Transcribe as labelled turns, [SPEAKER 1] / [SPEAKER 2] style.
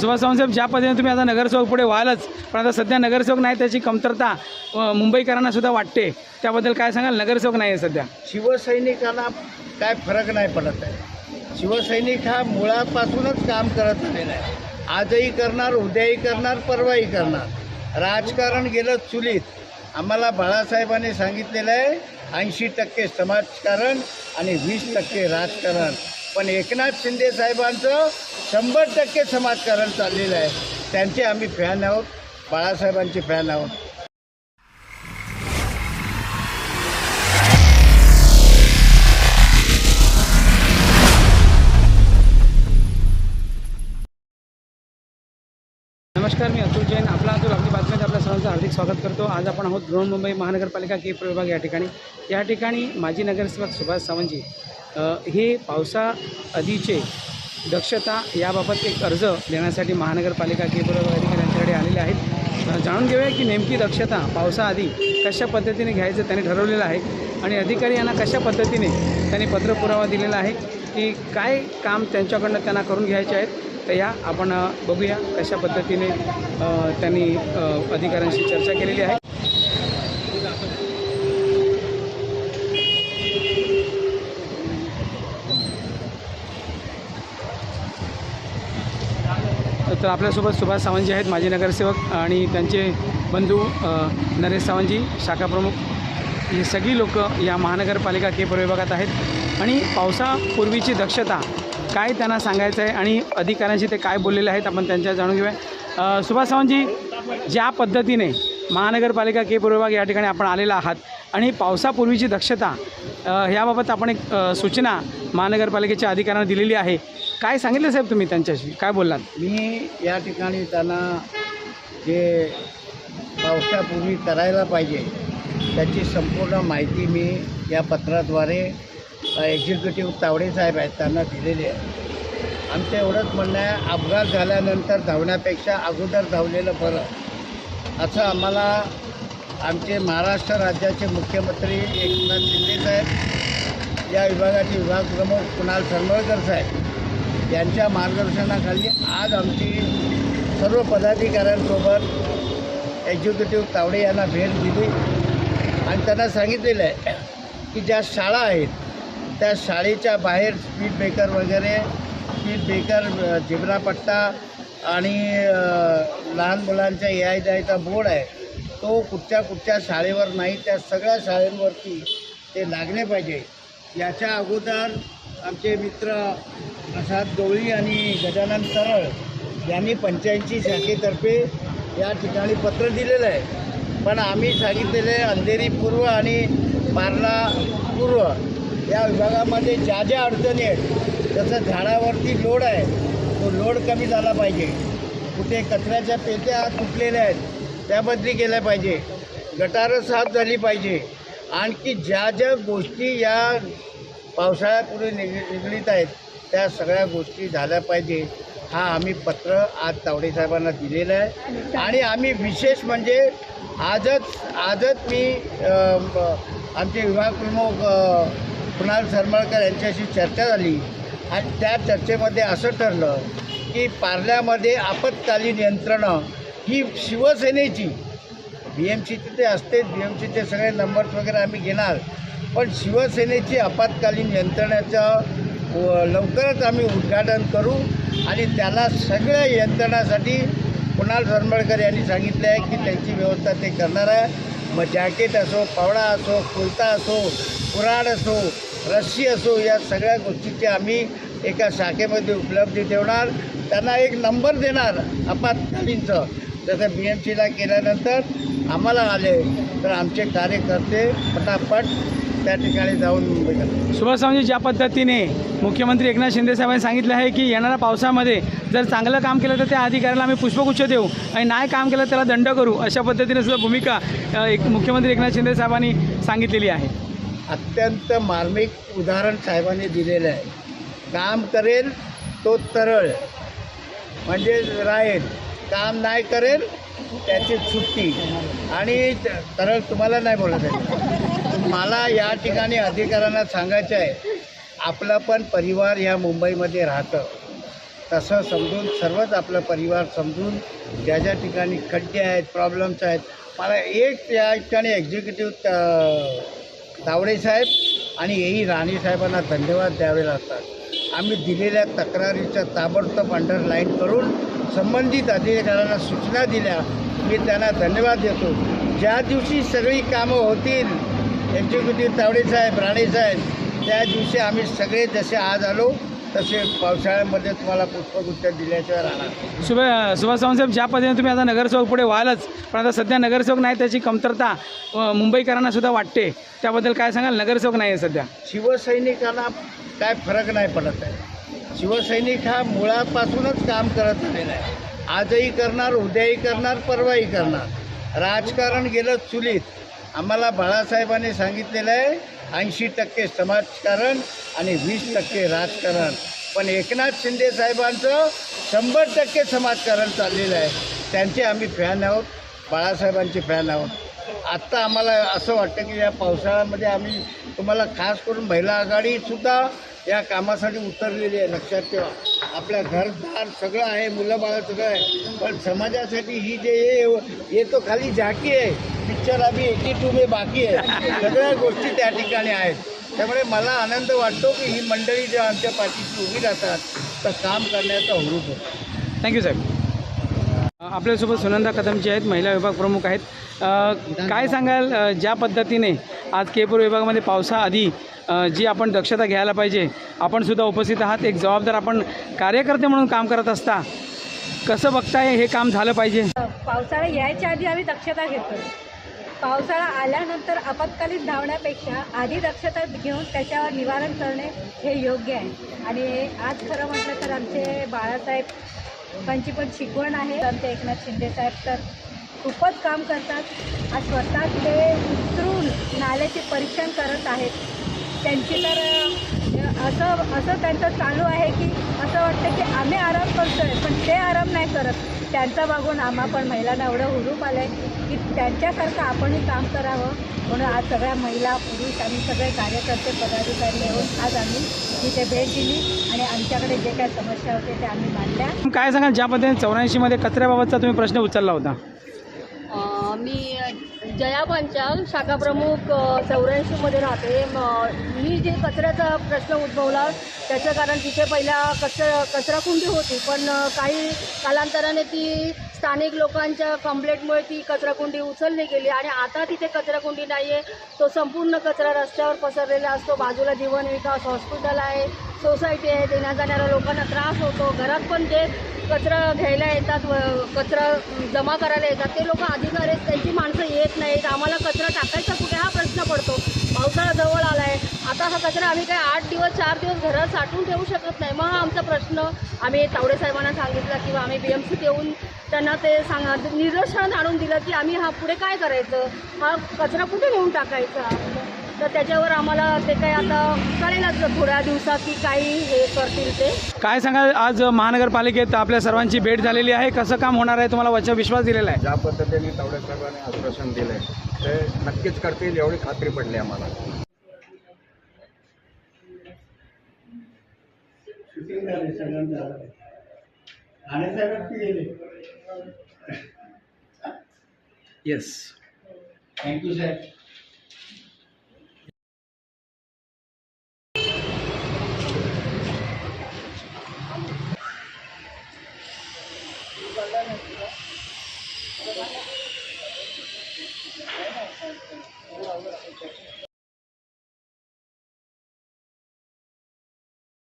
[SPEAKER 1] सुभाष सावंतसाहेब ज्या पद्धतीने तुम्ही आता नगरसेवक पुढे व्हालच पण आता सध्या नगरसेवक नाही त्याची कमतरता मुंबईकरांना सुद्धा वाटते. त्याबद्दल काय सांगाल? नगरसेवक नाही आहे सध्या.
[SPEAKER 2] शिवसैनिकांना काय फरक नाही पडत आहे. शिवसैनिक हा मुळापासूनच काम करत आलेला आहे. आजही करणार उद्याही करणार परवाही करणार. राजकारण गेलं चुलीत. आम्हाला बाळासाहेबांनी सांगितलेलं आहे ऐंशी टक्के समाजकारण आणि वीस टक्के राजकारण. पण एकनाथ शिंदे साहेबांचं शंभर टक्के समाजकारण चाललेलं आहे. त्यांचे आम्ही फॅन आहोत. बाळासाहेबांचे फॅन आहोत.
[SPEAKER 1] नमस्कार मी अतुल जैन. आपला अतुल आपली बातम्यात आपल्या सर्वांचं हार्दिक स्वागत करतो. आज आपण आहोत बृहन्मुंबई महानगरपालिका के प्रभाग या ठिकाणी. या ठिकाणी माजी नगरसेवक सुभाष सावंतजी हे पावसा आधीचे दक्षता याबाबत एक अर्ज देण्यासाठी महानगरपालिका के अधिकाऱ्यांच्याकडे अधिकारी यांच्याकडे आलेले आहेत. जाणून घेऊया की नेमकी दक्षता पावसाआधी कशा पद्धतीने घ्यायचं त्यांनी ठरवलेलं आहे आणि अधिकारी यांना कशा पद्धतीने त्यांनी पत्रपुरावा दिलेला आहे की काय काम त्यांच्याकडनं त्यांना करून घ्यायचे आहेत तर या आपण बघूया कशा पद्धतीने त्यांनी अधिकाऱ्यांशी चर्चा केलेली आहे. तर आपल्यासोबत सुभाष सावंतजी आहेत माजी नगरसेवक आणि त्यांचे बंधू नरेश सावंतजी शाखाप्रमुख ही सगळी लोक या महानगरपालिका के विभागात आहेत. आणि पावसापूर्वीची दक्षता काय त्यांना सांगायचं आहे आणि अधिकाऱ्यांशी ते काय बोललेले आहेत आपण त्यांच्या जाणून घेऊया. सुभाष सावंतजी ज्या पद्धतीने महानगरपालिका के विभाग या ठिकाणी आपण आलेला आहात आणि पावसापूर्वीची दक्षता ह्याबाबत आपण एक सूचना महानगरपालिकेच्या अधिकाऱ्यांना दिलेली आहे. काय सांगितलं साहेब तुम्ही त्यांच्याशी? काय बोललात?
[SPEAKER 2] मी या ठिकाणी त्यांना जे पावसापूर्वी करायला पाहिजे त्याची संपूर्ण माहिती मी या पत्राद्वारे एक्झिक्युटिव्ह तावडे साहेब आहेत त्यांना दिलेली आहे. आमचं एवढंच म्हणणं आहे अपघात झाल्यानंतर धावण्यापेक्षा अगोदर धावलेलं बरं. असं आम्हाला आमचे महाराष्ट्र राज्याचे मुख्यमंत्री एकनाथ शिंदे साहेब या विभागाचे विभाग प्रमुख कुणाल सरमळकर साहेब यांच्या मार्गदर्शनाखाली आज आमची सर्व पदाधिकाऱ्यांसोबत एक्झिक्युटिव्ह तावडे यांना भेट दिली. आणि त्यांना सांगितलेलं आहे की ज्या शाळा आहेत त्या शाळेच्या बाहेर स्पीड ब्रेकर वगैरे स्पीड ब्रेकर अ, आणि लहान मुलांच्या याय जायचा बोर्ड आहे तो कुठच्या कुठच्या शाळेवर नाही त्या सगळ्या शाळेंवरती ते लागले पाहिजे. याच्या अगोदर आमचे मित्र प्रसाद गवळी आणि गजानन सरळ यांनी पंचायतची शाखेतर्फे या ठिकाणी पत्र दिलेलं आहे. पण आम्ही सांगितलेले अंधेरी पूर्व आणि पार्ला पूर्व या विभागामध्ये ज्या ज्या अडचणी आहेत जसं झाडावरती लोड आहे तो लोड कमी झाला पाहिजे. कुठे कचऱ्याच्या पेट्या तुटलेल्या आहेत त्या बदली केल्या पाहिजे. गटारं साफ झाली पाहिजे. आणखी ज्या ज्या गोष्टी या पावसाळ्यापुढे निग निगडीत आहेत त्या सगळ्या गोष्टी झाल्या पाहिजे हा आम्ही पत्र आज तावडे साहेबांना दिलेलं आहे. आणि आम्ही विशेष म्हणजे आजच आजच मी आमचे विभाग प्रमुख कुणाल सरमळकर यांच्याशी चर्चा झाली. आणि त्या चर्चेमध्ये असं ठरलं की पार्ल्यामध्ये आपत्कालीन यंत्रणा ही शिवसेनेची बी एम सीचे ते असते बी एम सीचे सगळे नंबर्स वगैरे आम्ही घेणार. पण शिवसेनेची आपत्कालीन यंत्रणेचं लवकरच आम्ही उद्घाटन करू आणि त्याला सगळ्या यंत्रणासाठी कुणाल सरमळकर यांनी सांगितले आहे की त्यांची व्यवस्था ते करणार आहे. मग जॅकेट असो पावडा असो कुर्ता असो कुराड असो रस्सी असो या सगळ्या गोष्टीचे आम्ही एका शाखेमध्ये उपलब्ध ठेवणार. त्यांना एक नंबर देणार आपत्कालीनचं. जसं बी एम सीला केल्यानंतर आम्हाला आले तर आमचे कार्यकर्ते पटापट त्या ठिकाणी जाऊन
[SPEAKER 1] सुभाष सावंतजी ज्या पद्धतीने मुख्यमंत्री एकनाथ शिंदे साहेबांनी सांगितलं आहे की येणाऱ्या पावसामध्ये जर चांगलं काम केलं तर त्या अधिकाऱ्याला आम्ही पुष्पगुच्छ देऊ आणि नाही काम केलं त्याला दंड करू अशा पद्धतीने सुद्धा भूमिका एक मुख्यमंत्री एकनाथ शिंदे साहेबांनी सांगितलेली आहे.
[SPEAKER 2] अत्यंत मार्मिक उदाहरण साहेबांनी दिलेलं आहे. काम करेल तो तरळ म्हणजे राहील. काम नाही करेल त्याची सुट्टी आणि तरळ तुम्हाला नाही बोलत आहे. मला या ठिकाणी अधिकाऱ्यांना सांगायचं आहे आपला पण परिवार या मुंबईमध्ये राहतं. तसं समजून सर्वच आपला परिवार समजून ज्या ज्या ठिकाणी खड्डे आहेत प्रॉब्लेम्स आहेत मला एक या ठिकाणी एक्झिक्युटिव्ह तावडे साहेब आणि येई राणीसाहेबांना धन्यवाद द्यावे लागतात. आम्ही दिलेल्या तक्रारीचं ताबडतोब अंडरलाईन करून संबंधित अधिकाऱ्यांना सूचना दिल्या. मी त्यांना धन्यवाद देतो. ज्या दिवशी सगळी कामं होतील एक्झिक्युटिव्ह तावडे साहेब राणे साहेब त्या दिवशी आम्ही सगळे जसे आज आलो तसे पावसाळ्यामध्ये तुम्हाला पुष्पगुच्छ दिल्याशिवाय राहणार
[SPEAKER 1] सुभाष सुभाष साहेब ज्या पद्धतीने तुम्ही आता नगरसेवक पुढे व्हालच पण आता सध्या नगरसेवक नाही त्याची कमतरता मुंबईकरांना सुद्धा वाटते. त्याबद्दल काय सांगाल? नगरसेवक नाही आहे सध्या.
[SPEAKER 2] शिवसैनिकांना काय फरक नाही पडत आहे. शिवसैनिक हा मुळापासूनच काम करत आलेला आहे. आजही करणार उद्याही करणार परवाही करणार. राजकारण गेलं चुलीत. आम्हाला बाळासाहेबांनी सांगितलेलं आहे ऐंशी टक्के समाजकारण आणि वीस टक्के राजकारण. पण एकनाथ शिंदे साहेबांचं शंभर टक्के समाजकारण चाललेलं आहे. त्यांचे आम्ही फॅन आहोत बाळासाहेबांचे फॅन आहोत. आत्ता आम्हाला असं वाटतं की या पावसाळ्यामध्ये आम्ही तुम्हाला खास करून महिला आघाडीसुद्धा या कामासाठी उतरलेली आहे लक्षात ठेवा. आपल्या घरदार सगळं आहे मुलं बाळं सगळं आहे पण समाजासाठी ही जे ये ये तो खाली झाकी आहे. पिक्चर आम्ही एटी टू मे बाकी आहे. सगळ्या गोष्टी त्या ठिकाणी आहेत. त्यामुळे मला आनंद वाटतो की ही मंडळी जेव्हा आमच्या पाठीशी उभी राहतात तर काम करण्याचा हुरूप होतो
[SPEAKER 1] थँक्यू साहेब आपल्यासोबत सुनंदा कदमजी आहेत महिला विभाग प्रमुख आहेत. काय सांगाल ज्या पद्धतीने आज केपूर विभागामध्ये पावसाआधी जी आपण दक्षता घ्यायला पाहिजे आपणसुद्धा उपस्थित आहात. एक जबाबदार आपण कार्यकर्ते म्हणून काम करत असता कसं बघताय हे काम झालं पाहिजे?
[SPEAKER 3] पावसाळा यायच्या आधी आम्ही दक्षता घेतो. पावसाळा आल्यानंतर आपत्कालीन धावण्यापेक्षा आधी दक्षता घेऊन त्याच्यावर निवारण करणे हे योग्य आहे. आणि आज खरं म्हटलं तर आमचे बाळासाहेबांची पण शिकवण आहे. आमचे एकनाथ शिंदे साहेब तर खूपच काम करतात. आज स्वतः ते उतरून नाल्याचे परीक्षण करत आहेत. त्यांची तर असं असं त्यांचं चालू आहे की असं वाटतं की आम्ही आराम करतोय पण ते आराम नाही करत. त्यांचा बघून आम्हा पण महिलांना एवढं हुरूप आलं आहे की त्यांच्यासारखं आपणही काम करावं. म्हणून आज सगळ्या महिला पुरुष आणि सगळे कार्यकर्ते पदाधिकारी येऊन आज आम्ही तिथे भेट दिली आणि आमच्याकडे जे काय समस्या होते ते आम्ही मांडल्या.
[SPEAKER 1] काय सांगाल? ज्या पद्धतीने चौऱ्याऐंशीमध्ये कचऱ्याबाबतचा तुम्ही प्रश्न उचलला होता.
[SPEAKER 4] मी जया पांचाल शाखा प्रमुख चौऱ्याऐंशीमध्ये राहते. मी जे कचऱ्याचा प्रश्न उद्भवला त्याचं कारण तिथे पहिल्या कचरा कचराकुंडी होती पण काही कालांतराने ती स्थानिक लोकांच्या कंप्लेंटमुळे ती कचराकुंडी उचलली गेली आणि आता तिथे कचराकुंडी नाही आहे तो संपूर्ण कचरा रस्त्यावर पसरलेला असतो. बाजूला जीवन विकास हॉस्पिटल आहे. सोसायटी आहे येण्या जाणाऱ्या लोकांना त्रास होतो. घरात पण जे कचरा घ्यायला येतात व कचरा जमा करायला येतात ते लोक अधिकारी आहेत त्यांची माणसं येत नाहीत. आम्हाला कचरा टाकायचा कुठे? हा प्रश्न पडतो. पावसाळा जवळ आला आहे आता हा कचरा आम्ही काय आठ दिवस चार दिवस घरात साठवून ठेवू शकत नाही. मग हा आमचा प्रश्न. आम्ही तावडे साहेबांना सांगितला किंवा आम्ही बी एम सीत येऊन त्यांना ते सांगा निदर्शन आणून दिलं की आम्ही हा पुढे काय करायचं? हा कचरा कुठे नेऊन टाकायचा? तर त्याच्यावर आम्हाला ते काय आता कळेलच थोड्या दिवसात की काही हे करतील ते.
[SPEAKER 1] काय सांगाल? आज महानगरपालिकेत आपल्या सर्वांची भेट झालेली आहे. कसं काम होणार आहे तुम्हाला वचन विश्वास दिलेला आहे?
[SPEAKER 5] ज्या पद्धतीने तावडे साहेबांनी आश्वासन दिलंय ते नक्कीच करतील एवढी खात्री पडली आम्हाला.
[SPEAKER 1] येस
[SPEAKER 2] थँक्यू साहेब